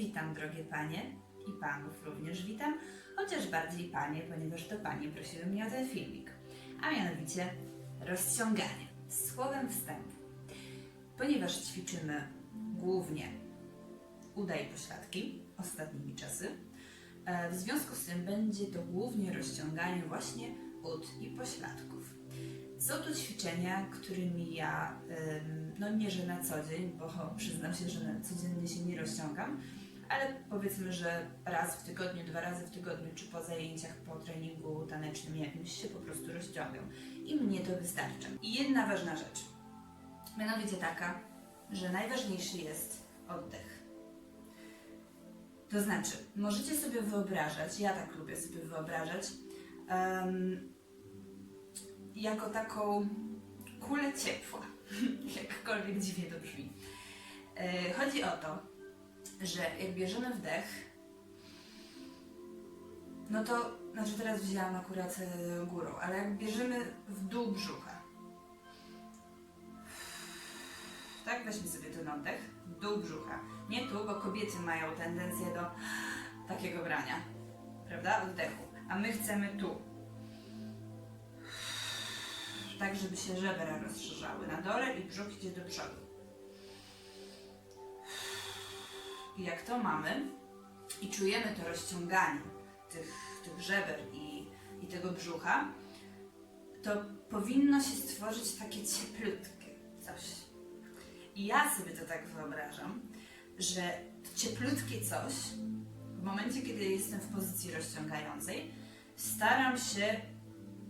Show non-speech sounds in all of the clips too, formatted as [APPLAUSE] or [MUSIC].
Witam drogie panie i panów również witam, chociaż bardziej panie, ponieważ to panie prosiły mnie o ten filmik, a mianowicie rozciąganie. Słowem wstępu. Ponieważ ćwiczymy głównie uda i pośladki ostatnimi czasy, e, w związku z tym będzie to głównie rozciąganie właśnie ud i pośladków. Są to ćwiczenia, którymi ja, no nie że na co dzień, bo przyznam się, że codziennie się nie rozciągam, ale powiedzmy, że raz w tygodniu, dwa razy w tygodniu, czy po zajęciach, po treningu tanecznym jakimś się po prostu rozciągam. I mnie to wystarcza. I jedna ważna rzecz, mianowicie taka, że najważniejszy jest oddech. To znaczy, możecie sobie wyobrażać, ja tak lubię sobie wyobrażać, em, jako taką kulę ciepła, [LAUGHS] jakkolwiek dziwnie to brzmi. E, Chodzi o to, że jak bierzemy wdech, no to, znaczy teraz wzięłam akurat e, górą, ale jak bierzemy w dół brzucha, tak, weźmy sobie ten oddech, w dół brzucha, nie tu, bo kobiety mają tendencję do takiego brania, prawda, oddechu, a my chcemy tu, tak żeby się żebra rozszerzały. Na dole i brzuch idzie do przodu. Jak to mamy i czujemy to rozciąganie tych, tych żeber i, i tego brzucha, to powinno się stworzyć takie cieplutkie coś. I ja sobie to tak wyobrażam, że to cieplutkie coś, w momencie, kiedy jestem w pozycji rozciągającej, staram się,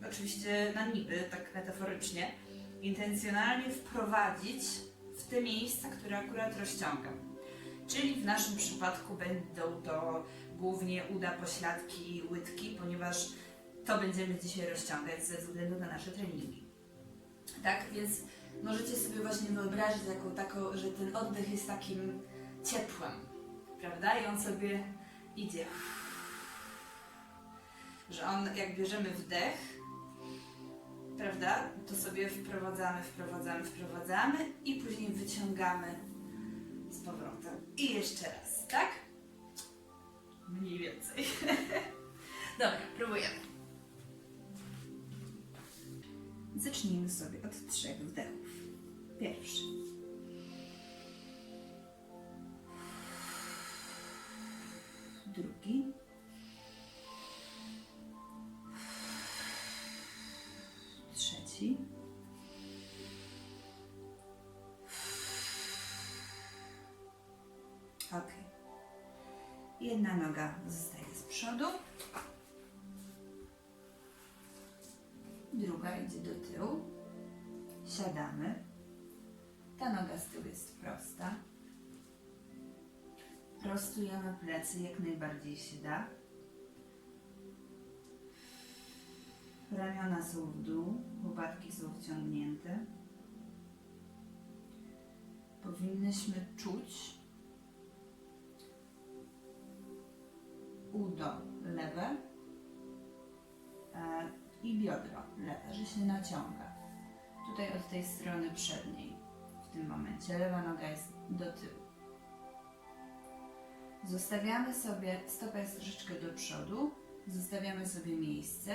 oczywiście na niby, tak metaforycznie, intencjonalnie wprowadzić w te miejsca, które akurat rozciągam. Czyli w naszym przypadku będą to głównie uda, pośladki i łydki, ponieważ to będziemy dzisiaj rozciągać ze względu na nasze treningi. Tak, więc możecie sobie właśnie wyobrazić, jaką taką, że ten oddech jest takim ciepłem, prawda? I on sobie idzie. Że on, jak bierzemy wdech, prawda, to sobie wprowadzamy, wprowadzamy, wprowadzamy i później wyciągamy z powrotem. I jeszcze raz, tak? Mniej więcej. [LAUGHS] Dobra, próbujemy. Zacznijmy sobie od trzech wdechów. Pierwszy. Drugi. Jedna noga zostaje z przodu. Druga idzie do tyłu. Siadamy. Ta noga z tyłu jest prosta. Prostujemy plecy jak najbardziej się da. Ramiona są w dół, łopatki są wciągnięte. Powinnyśmy czuć udo lewe e, i biodro lewe, że się naciąga. Tutaj od tej strony przedniej w tym momencie lewa noga jest do tyłu. Zostawiamy sobie, stopa jest troszeczkę do przodu, zostawiamy sobie miejsce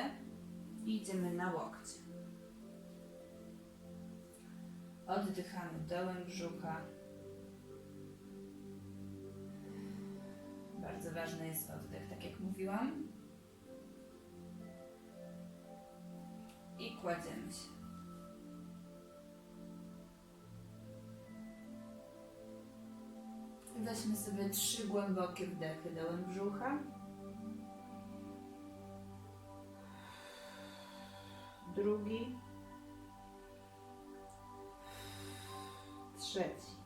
i idziemy na łokcie. Oddychamy dołem brzucha. Bardzo ważny jest oddech, tak jak mówiłam. I kładziemy się. Weźmy sobie trzy głębokie wdechy dołem brzucha. Drugi. Trzeci.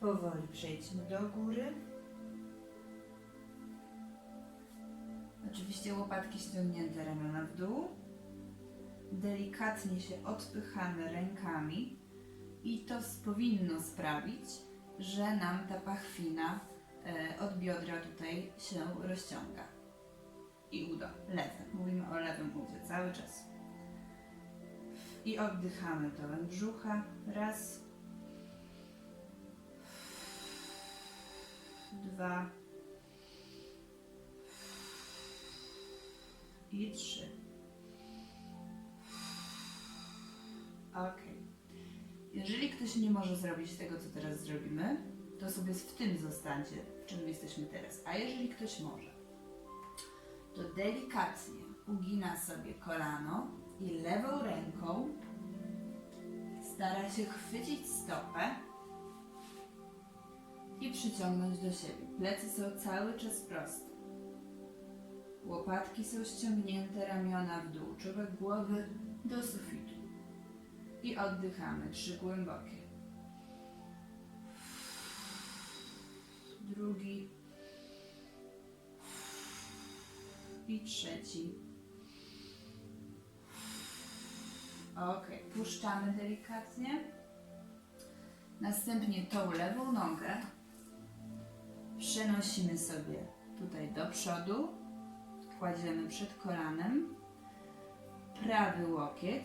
Powoli przejdźmy do góry. Oczywiście łopatki ściągnięte, ramiona w dół. Delikatnie się odpychamy rękami i to powinno sprawić, że nam ta pachwina e, od biodra tutaj się rozciąga. I udo, lewe. Mówimy o lewym udzie cały czas. I oddychamy dołem brzucha. Raz, dwa i trzy. Ok. Jeżeli ktoś nie może zrobić tego, co teraz zrobimy, to sobie w tym zostańcie, w czym jesteśmy teraz. A jeżeli ktoś może, to delikatnie ugina sobie kolano i lewą ręką stara się chwycić stopę i przyciągnąć do siebie. Plecy są cały czas proste. Łopatki są ściągnięte, ramiona w dół, czubek głowy do sufitu. I oddychamy, trzy głębokie. Drugi. I trzeci. Ok, puszczamy delikatnie. Następnie tą lewą nogę przenosimy sobie tutaj do przodu. Kładziemy przed kolanem. Prawy łokieć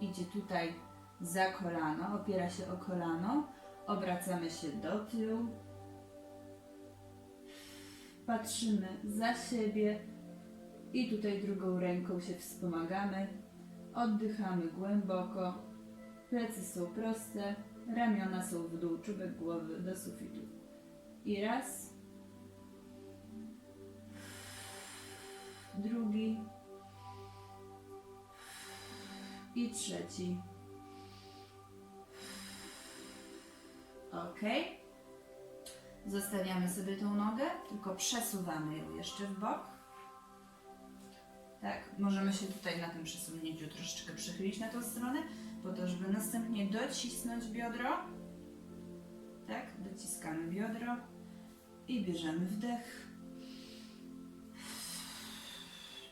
idzie tutaj za kolano, opiera się o kolano. Obracamy się do tyłu. Patrzymy za siebie i tutaj drugą ręką się wspomagamy. Oddychamy głęboko. Plecy są proste, ramiona są w dół, czubek głowy do sufitu. I raz. Drugi. I trzeci. Ok. Zostawiamy sobie tą nogę, tylko przesuwamy ją jeszcze w bok. Tak, możemy się tutaj na tym przesunięciu troszeczkę przychylić na tą stronę, po to, żeby następnie docisnąć biodro. Tak, dociskamy biodro i bierzemy wdech.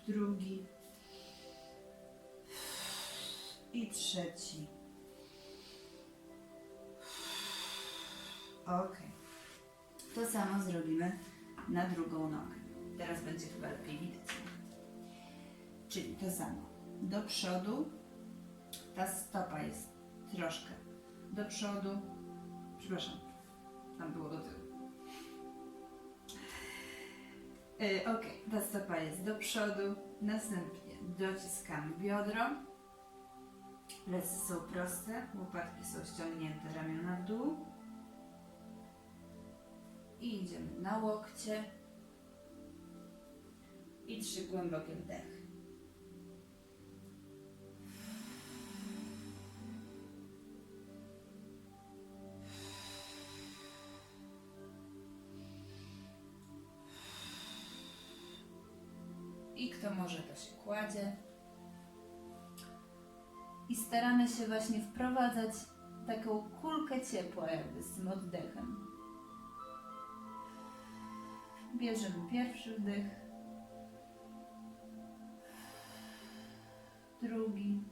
Drugi. I trzeci. Ok. To samo zrobimy na drugą nogę. Teraz będzie chyba lepiej widać. Czyli to samo. Do przodu. Ta stopa jest troszkę do przodu. Przepraszam, tam było do tyłu. Ok, ta stopa jest do przodu. Następnie dociskamy biodro. Plecy są proste, łopatki są ściągnięte, ramiona w dół. I idziemy na łokcie. I trzy głębokie wdechy. I kto może, to się kładzie. I staramy się właśnie wprowadzać taką kulkę ciepła, jakby z tym oddechem. Bierzemy pierwszy wdech, drugi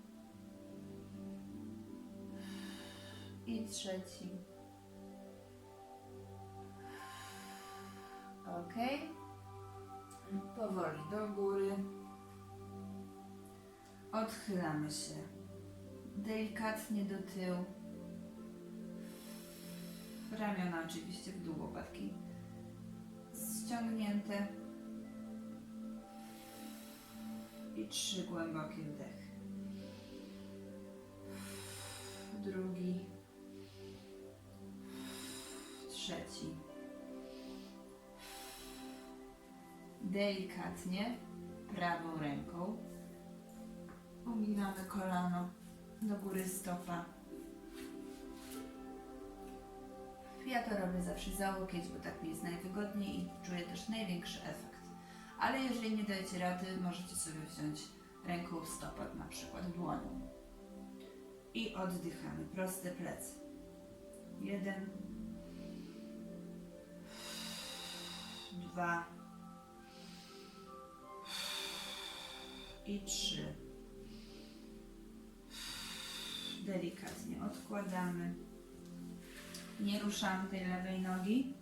i trzeci. Ok. Powoli do góry. Odchylamy się delikatnie do tyłu. Ramiona oczywiście w dół, łopatki ściągnięte. I trzy głębokie wdechy. Drugi. Trzeci. Delikatnie prawą ręką uginamy kolano do góry stopa. Ja to robię zawsze za łokieć, bo tak mi jest najwygodniej i czuję też największy efekt. Ale jeżeli nie dajecie rady, możecie sobie wziąć ręką w stopę, na przykład dłonią. I oddychamy. Proste plecy. Jeden. Dwa. I trzy. Delikatnie odkładamy. Nie ruszamy tej lewej nogi.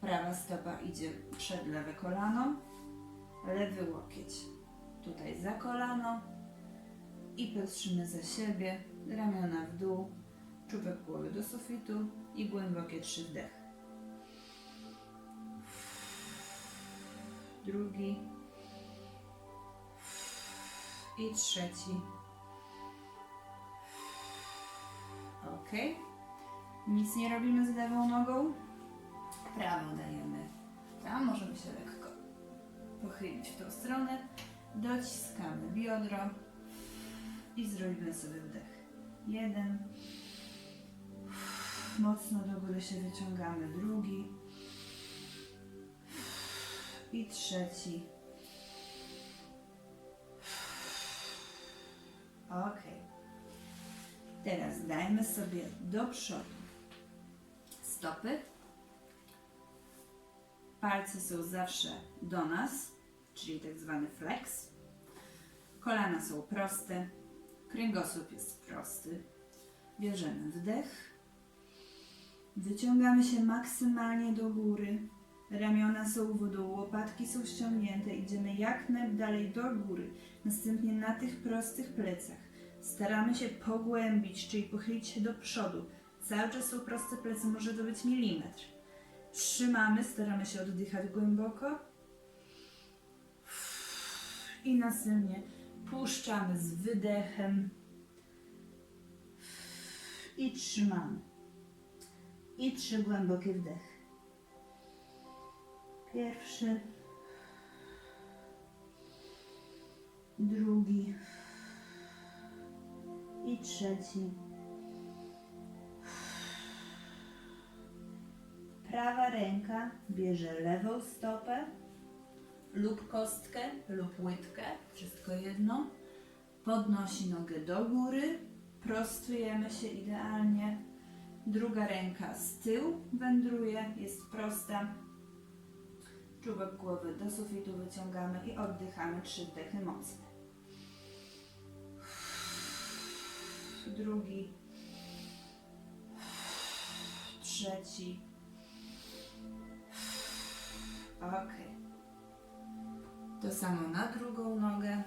Prawa stopa idzie przed lewe kolano. Lewy łokieć tutaj za kolano. I patrzymy za siebie. Ramiona w dół. czubek głowy do sufitu i głębokie trzy wdechy. Drugi i trzeci. Ok. Nic nie robimy z lewą nogą. Prawą dajemy tam, możemy się lekko pochylić w tą stronę. Dociskamy biodro i zrobimy sobie wdech. Jeden. Mocno do góry się wyciągamy. Drugi. I trzeci. Ok. Teraz dajmy sobie do przodu stopy. Palce są zawsze do nas, czyli tak zwany flex. Kolana są proste, kręgosłup jest prosty. Bierzemy wdech. Wyciągamy się maksymalnie do góry. Ramiona są w dół, łopatki są ściągnięte. Idziemy jak najdalej do góry. Następnie na tych prostych plecach staramy się pogłębić, czyli pochylić się do przodu. Cały czas są proste plecy, może to być milimetr. Trzymamy, staramy się oddychać głęboko. I następnie puszczamy z wydechem. I trzymamy. I trzy głębokie wdechy. Pierwszy. Drugi. I trzeci. Prawa ręka bierze lewą stopę lub kostkę lub łydkę, wszystko jedno. Podnosi nogę do góry, prostujemy się idealnie. Druga ręka z tyłu wędruje, jest prosta. Czubek głowy do sufitu wyciągamy i oddychamy trzy wdechy mocne. Drugi. Trzeci. Ok. To samo na drugą nogę.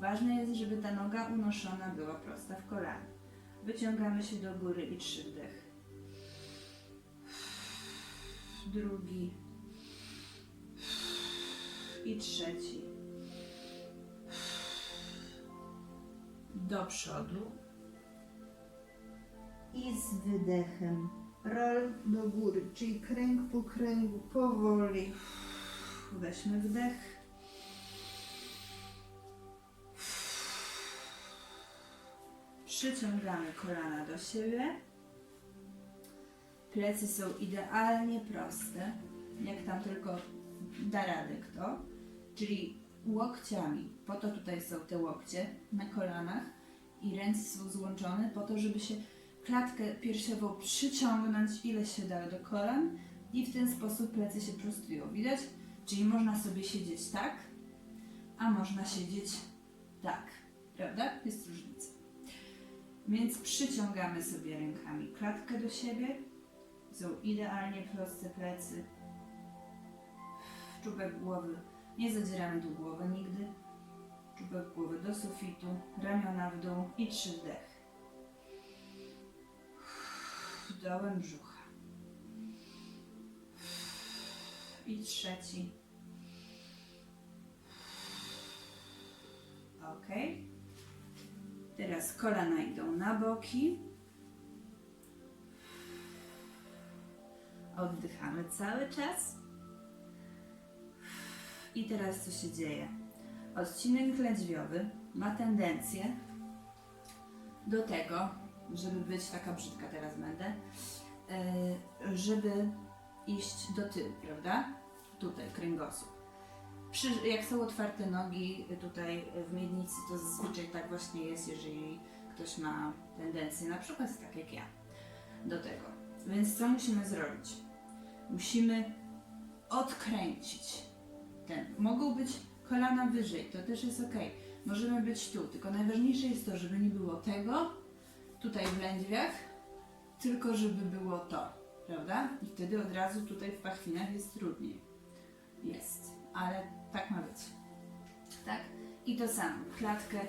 Ważne jest, żeby ta noga unoszona była prosta w kolanie. Wyciągamy się do góry i trzy wdechy. Drugi. I trzeci. Do przodu. I z wydechem rol do góry, czyli kręg po kręgu, powoli. Weźmy wdech. Przyciągamy kolana do siebie. Plecy są idealnie proste, jak tam tylko da radę kto. Czyli łokciami, po to tutaj są te łokcie na kolanach i ręce są złączone po to, żeby się klatkę piersiową przyciągnąć ile się da do kolan i w ten sposób plecy się prostują. Widać? Czyli można sobie siedzieć tak, a można siedzieć tak. Prawda? Jest różnica. Więc przyciągamy sobie rękami klatkę do siebie. Są idealnie proste plecy. Czubek głowy. Nie zadzieramy tu głowy nigdy. Czubek głowy do sufitu, ramiona w dół i trzy wdechy dołem brzucha. I trzeci. Ok. Teraz kolana idą na boki. Oddychamy cały czas. I teraz co się dzieje? Odcinek lędźwiowy ma tendencję do tego, żeby być taka brzydka teraz będę, e, żeby iść do tyłu, prawda? Tutaj kręgosłup. Przy, jak są otwarte nogi tutaj w miednicy, to zazwyczaj tak właśnie jest, jeżeli ktoś ma tendencję, na przykład tak jak ja, do tego. Więc co musimy zrobić? Musimy odkręcić ten. Mogą być kolana wyżej, to też jest ok. Możemy być tu, tylko najważniejsze jest to, żeby nie było tego, tutaj w lędźwiach, tylko żeby było to, prawda? I wtedy od razu tutaj w pachwinach jest trudniej. Jest, ale tak ma być. Tak? I to samo, klatkę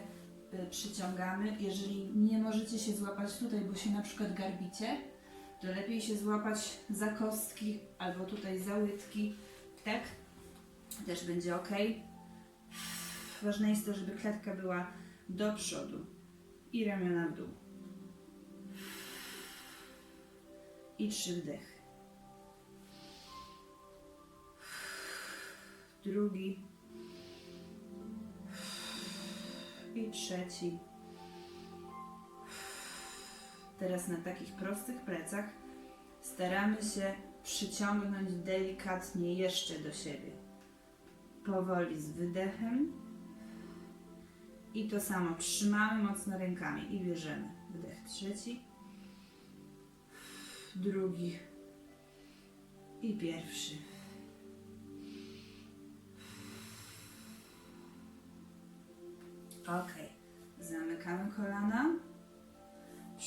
y, przyciągamy. Jeżeli nie możecie się złapać tutaj, bo się na przykład garbicie, to lepiej się złapać za kostki albo tutaj za łydki, tak? Też będzie ok. Ważne jest to, żeby klatka była do przodu i ramiona w dół. I trzy wdechy. Drugi. I trzeci. Teraz na takich prostych plecach staramy się przyciągnąć delikatnie jeszcze do siebie. Powoli z wydechem. I to samo trzymamy mocno rękami i bierzemy. Wdech trzeci, drugi i pierwszy. Ok, zamykamy kolana,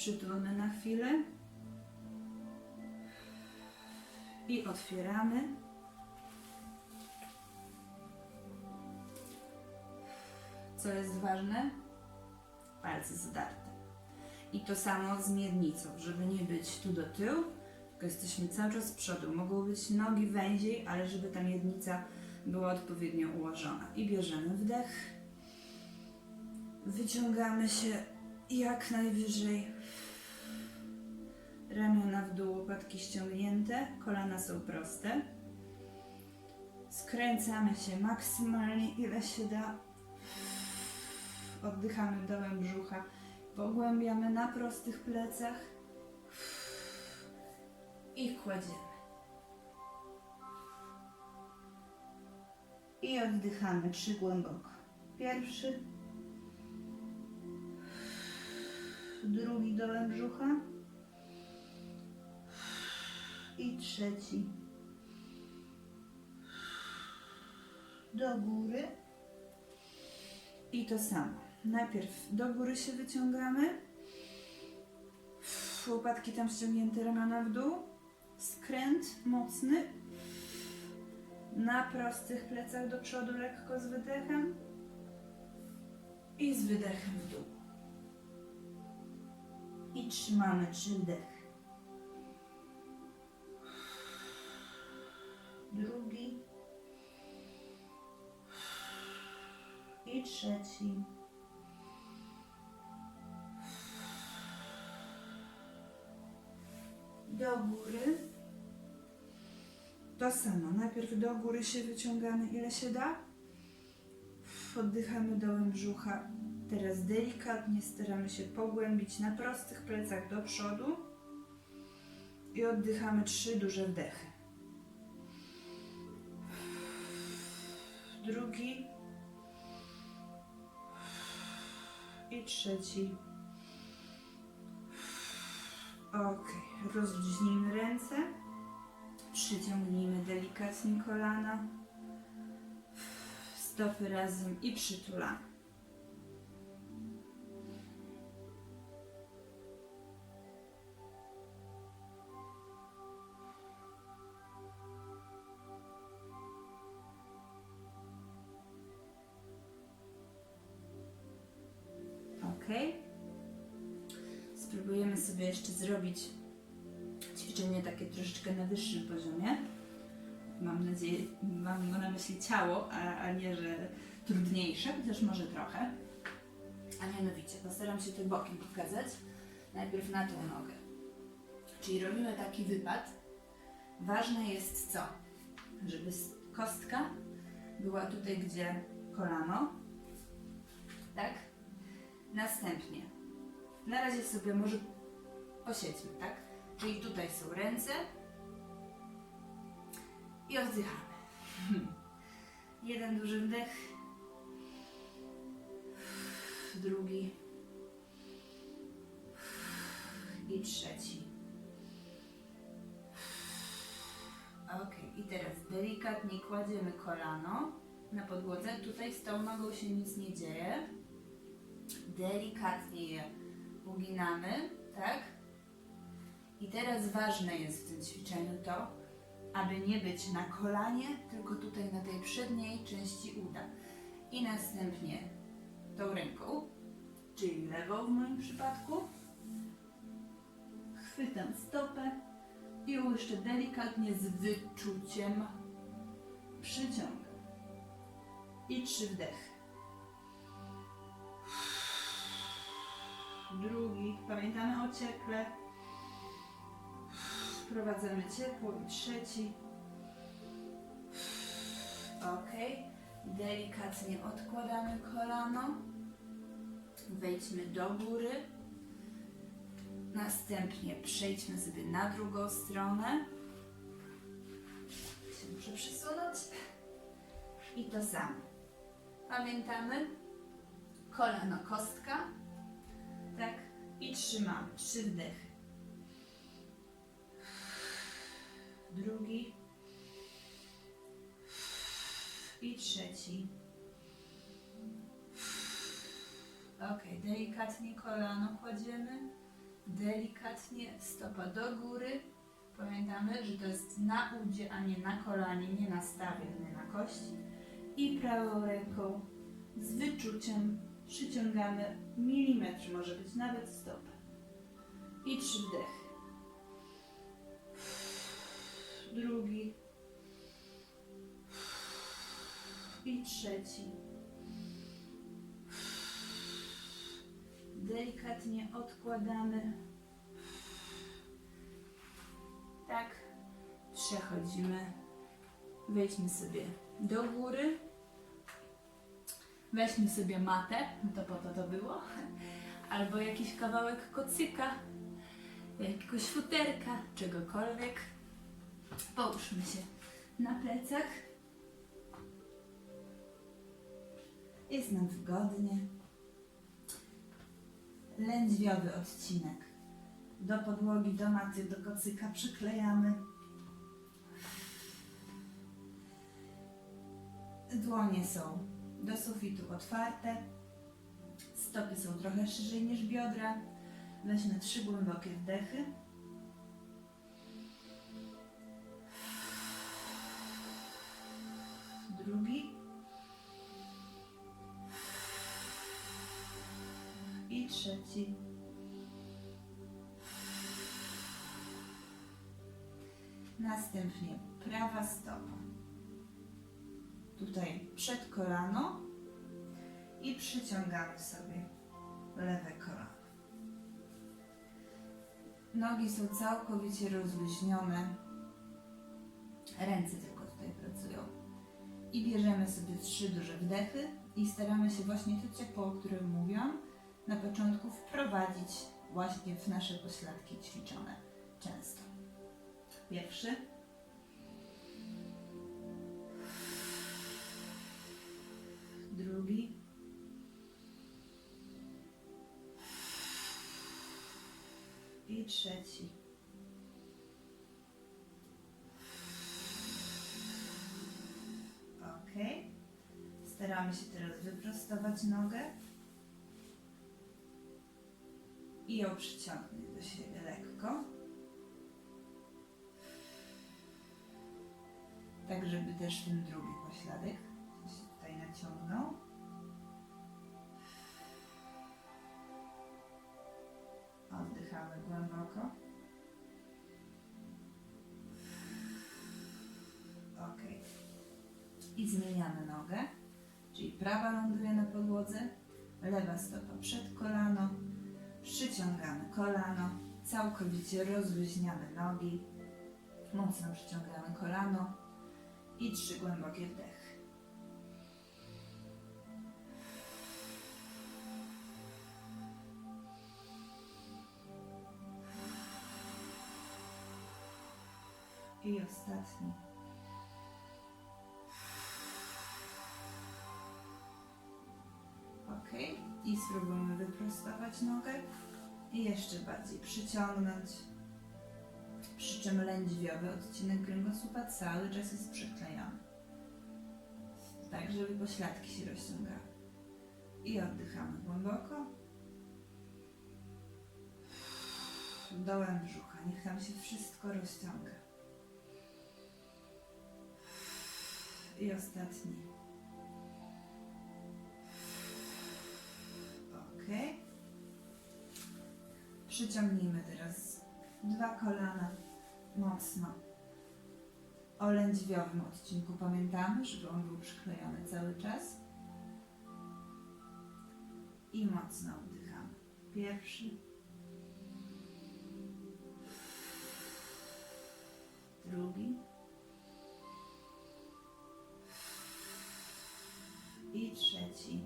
przytulmy na chwilę i otwieramy. Co jest ważne? Palce zadarte. I to samo z miednicą, żeby nie być tu do tyłu, tylko jesteśmy cały czas z przodu. Mogą być nogi węziej, ale żeby ta miednica była odpowiednio ułożona. I bierzemy wdech. Wyciągamy się jak najwyżej. Ramiona w dół, łopatki ściągnięte, kolana są proste. Skręcamy się maksymalnie ile się da. Oddychamy dołem brzucha. Pogłębiamy na prostych plecach. I kładziemy. I oddychamy trzy głęboko. Pierwszy. Drugi dołem brzucha. I trzeci. Do góry. I to samo. Najpierw do góry się wyciągamy. Łopatki tam ściągnięte, ramiona w dół. Skręt mocny. Na prostych plecach do przodu, lekko z wydechem. I z wydechem w dół. I trzymamy trzy wdechy. Drugi. I trzeci. do góry. To samo. Najpierw do góry się wyciągamy ile się da. Oddychamy dołem brzucha. Teraz delikatnie staramy się pogłębić na prostych plecach do przodu. I oddychamy trzy duże wdechy. Drugi. I trzeci. Ok, rozluźnijmy ręce, przyciągnijmy delikatnie kolana, stopy razem i przytulamy. Sobie jeszcze zrobić ćwiczenie takie troszeczkę na wyższym poziomie. Mam nadzieję, mam na myśli ciało, a, a nie, że trudniejsze, chociaż może trochę. A mianowicie, postaram się te boki pokazać. Najpierw na tą nogę. Czyli robimy taki wypad. Ważne jest co? Żeby kostka była tutaj, gdzie kolano. Tak? Następnie na razie sobie może posiedźmy, tak? Czyli tutaj są ręce i oddychamy. [LAUGHS] Jeden duży wdech, drugi i trzeci. Ok, i teraz delikatnie kładziemy kolano na podłodze. Tutaj z tą nogą się nic nie dzieje. Delikatnie je uginamy, tak? I teraz ważne jest w tym ćwiczeniu to, aby nie być na kolanie, tylko tutaj na tej przedniej części uda. I następnie tą ręką czyli lewą w moim przypadku. Chwytam stopę i jeszcze delikatnie z wyczuciem przyciągam. I trzy wdechy. Drugi, pamiętamy o. Wprowadzamy ciepło i trzeci. Ok. Delikatnie odkładamy kolano. Wejdźmy do góry. Następnie przejdźmy sobie na drugą stronę. Się muszę przesunąć. I to samo. Pamiętamy? Kolano, kostka. Tak. I trzymamy. Trzy wdechy. Drugi. I trzeci. Ok, delikatnie kolano kładziemy. Delikatnie stopa do góry. Pamiętamy, że to jest na udzie, a nie na kolanie, nie na stawie, nie na kości. I prawą ręką z wyczuciem przyciągamy milimetr, może być nawet stopę. I trzy wdechy. Drugi. I trzeci. Delikatnie odkładamy. Tak. Przechodzimy. Wejdźmy sobie do góry. Weźmy sobie matę, no to po to to było. Albo jakiś kawałek kocyka, jakiegoś futerka, czegokolwiek. Połóżmy się na plecach. Jest nam wygodnie. Lędźwiowy odcinek. Do podłogi, do maty, do kocyka przyklejamy. Dłonie są do sufitu otwarte. Stopy są trochę szerzej niż biodra. Weźmy trzy głębokie wdechy. Drugi. I trzeci. Następnie prawa stopa. Tutaj przed kolano i przyciągamy sobie lewe kolano. Nogi są całkowicie rozluźnione. Ręce. I bierzemy sobie trzy duże wdechy i staramy się właśnie to ciepło, o którym mówiłam, na początku wprowadzić właśnie w nasze pośladki ćwiczone często. Pierwszy. Drugi. I trzeci. Staramy się teraz wyprostować nogę i ją przyciągnąć do siebie lekko. Tak, żeby też ten drugi pośladek się tutaj naciągnął. Oddychamy głęboko. Ok. I zmieniamy nogę, czyli prawa ląduje na podłodze, lewa stopa przed kolano, przyciągamy kolano, całkowicie rozluźniamy nogi, mocno przyciągamy kolano i trzy głębokie wdechy. I ostatni. I spróbujmy wyprostować nogę i jeszcze bardziej przyciągnąć. Przy czym lędźwiowy odcinek kręgosłupa cały czas jest przyklejony. Tak, żeby pośladki się rozciągały. I oddychamy głęboko. Dołem brzucha. Niech tam się wszystko rozciąga. I ostatni. Przyciągnijmy teraz dwa kolana mocno. O lędźwiowym odcinku pamiętamy, żeby on był przyklejony cały czas. I mocno wdychamy. Pierwszy. Drugi. I trzeci.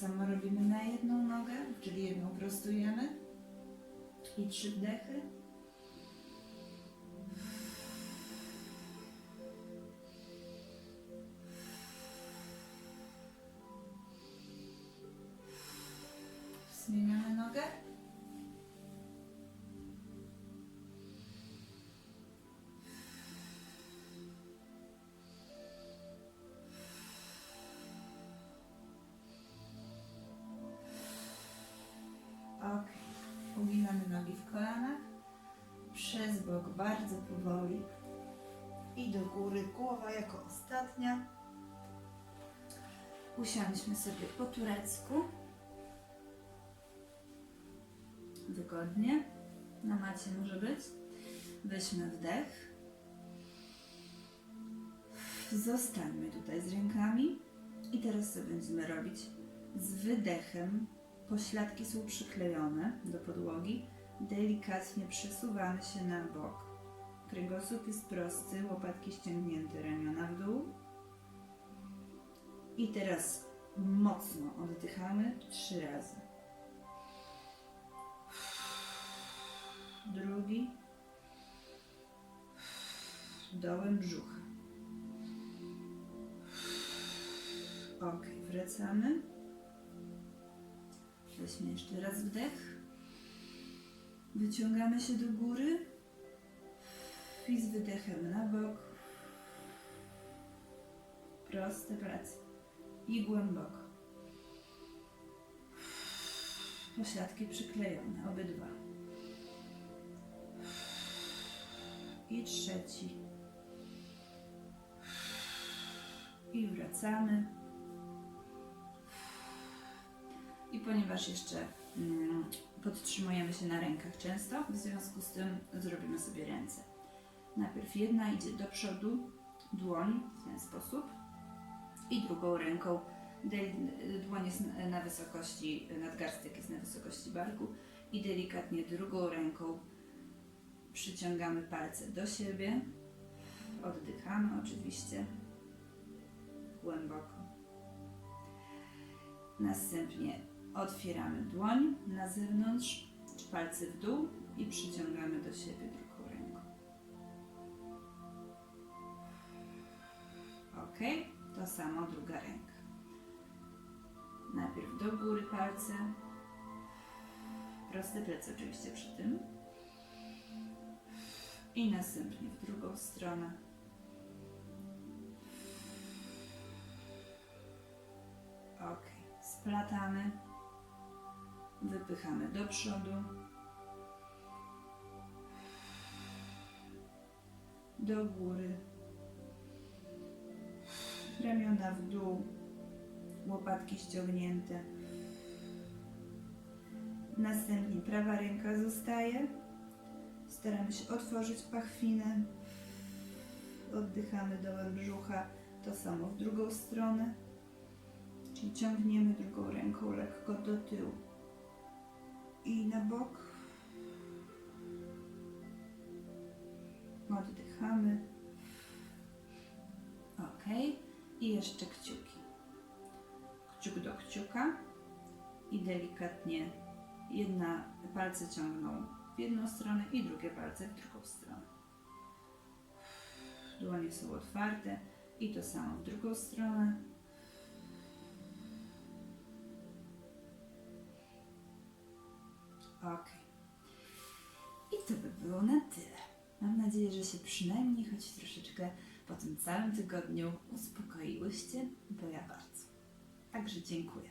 Samo robimy na jedną nogę, czyli jedną prostujemy. I trzy wdechy. Uginamy nogi w kolanach. Przez bok bardzo powoli. I do góry. Głowa jako ostatnia. Usiądźmy sobie po turecku. Wygodnie. Na macie może być. Weźmy wdech. Zostańmy tutaj z rękami. I teraz co będziemy robić? Z wydechem Pośladki są przyklejone do podłogi. Delikatnie przesuwamy się na bok. Kręgosłup jest prosty, łopatki ściągnięte, ramiona w dół. I teraz mocno oddychamy trzy razy. Drugi. Dołem brzucha. Ok, wracamy. Weźmy jeszcze raz wdech. Wyciągamy się do góry. I z wydechem na bok. Proste prace. I głęboko. Pośladki przyklejone, obydwa. I trzeci. I wracamy. I ponieważ jeszcze mm, podtrzymujemy się na rękach często, w związku z tym zrobimy sobie ręce. Najpierw jedna idzie do przodu, dłoń w ten sposób i drugą ręką dłoń jest na wysokości, nadgarstek jest na wysokości barku i delikatnie drugą ręką przyciągamy palce do siebie, oddychamy oczywiście głęboko. Następnie otwieramy dłoń na zewnątrz, palce w dół i przyciągamy do siebie drugą ręką. Ok, to samo druga ręka. Najpierw do góry palce, proste plecy oczywiście przy tym. I następnie w drugą stronę. Ok, splatamy, wypychamy do przodu, do góry, ramiona w dół, łopatki ściągnięte. Następnie prawa ręka zostaje. Staramy się otworzyć pachwinę. Oddychamy dołem brzucha. To samo w drugą stronę. Czyli ciągniemy drugą ręką lekko do tyłu i na bok. Oddychamy. Ok. I jeszcze kciuki. Kciuk do kciuka i delikatnie jedna palce ciągną w jedną stronę i drugie palce w drugą stronę. Dłonie są otwarte i to samo w drugą stronę. Ok. I to by było na tyle. Mam nadzieję, że się przynajmniej choć troszeczkę po tym całym tygodniu uspokoiłyście, bo ja bardzo. Także dziękuję.